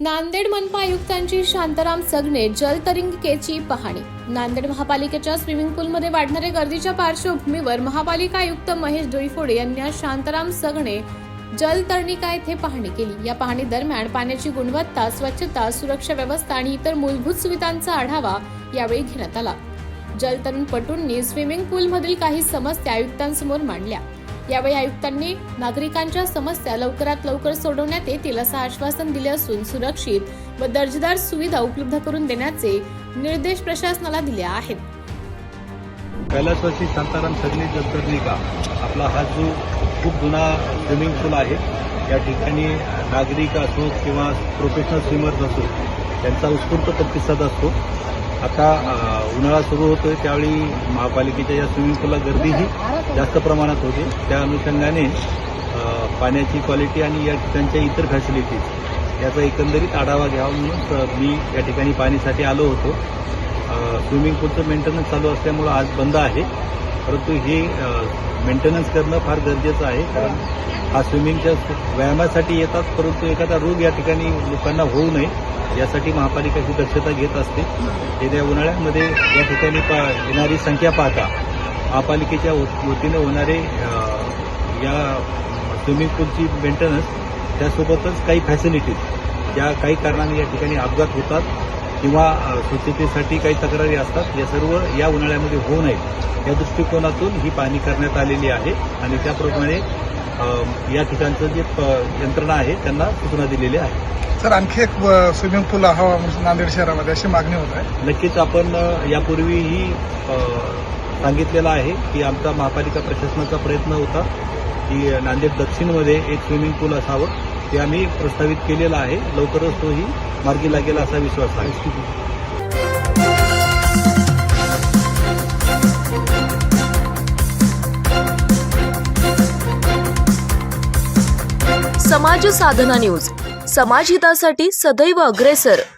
नांदेड मनपा आयुक्तांची शांताराम सगणे जलतरिंगिकेची पाहणी. नांदेड महापालिकेच्या स्विमिंग पूलमध्ये वाढणाऱ्या गर्दीच्या पार्श्वभूमीवर महापालिका आयुक्त महेश डोईफोडे यांनी आज शांताराम सगणे जलतरणिका येथे पाहणी केली. या पाहणी दरम्यान पाण्याची गुणवत्ता स्वच्छता सुरक्षा व्यवस्था आणि इतर मूलभूत सुविधांचा आढावा यावेळी घेण्यात आला. जलतरणपटूंनी स्विमिंग पूलमधील काही समस्या आयुक्तांसमोर मांडल्या. यावेळी आयुक्तांनी नागरिकांच्या समस्या लवकरात लवकर सोडवण्यात येतील असं आश्वासन दिले असून सुरक्षित व दर्जेदार सुविधा उपलब्ध करून देण्याचे निर्देश प्रशासनाला दिले आहेत. कैलासवासी शांताराम सगली जलतरणिका आपला हा जो खूप जुना स्विमिंग पूल आहे या ठिकाणी नागरिक असो किंवा प्रोफेशनल स्विमर्स असो त्यांचा उत्स्फूर्त प्रतिसाद असतो. आता उन्हाळा सुरू होतोय त्यावेळी महापालिकेच्या या स्विमिंग पूलला गर्दीही जास्त प्रमाणात होते. त्या अनुषंगाने पाण्याची क्वालिटी आणि या ठिकाणच्या इतर फॅसिलिटीज याचा एकंदरीत आढावा घ्यावा म्हणून मी या ठिकाणी पाणीसाठी आलो होतो. स्विमिंग पूलचं मेंटेनन्स चालू असल्यामुळं आज बंद आहे. परंतु हे मेंटेनन्स करणं फार गरजेचं आहे. कारण हा स्विमिंगच्या व्यायामासाठी येतात परंतु एखादा रोग या ठिकाणी लोकांना होऊ नये. यासाठी महापालिका ही दक्षता घेत असते. येत्या उन्हाळ्यामध्ये या ठिकाणी पा येणारी संख्या पाहता. महापालिकेच्या वत- वतीनं होणारे या स्विमिंग पूलची मेंटेनन्स त्यासोबतच काही फॅसिलिटीज ज्या काही कारणाने या ठिकाणी अपघात होतात किंवा स्वच्छतेसाठी काही तक्रारी असतात या सर्व या उन्हाळ्यामध्ये होऊ नयेत. या दृष्टिकोनातून ही पाहणी करण्यात आलेली आहे आणि त्याप्रमाणे या ठिकाणचं जे यंत्रणा आहे त्यांना सूचना दिलेल्या आहेत सर आणखी एक स्विमिंग पूल हवा नांदेड शहरामध्ये अशी मागणी होत आहे. नक्कीच आपण अ, यापूर्वीही अ, सांगितलेलं आहे की आमचा महापालिका प्रशासनाचा प्रयत्न होता की नांदेड दक्षिणमध्ये एक स्विमिंग पूल असावं. ते आम्ही प्रस्तावित केलेलं आहे. लवकरच तोही मार्गी लागेल असा विश्वास आहे. समाज साधना न्यूज. समाजहितासाठी सदैव अग्रेसर.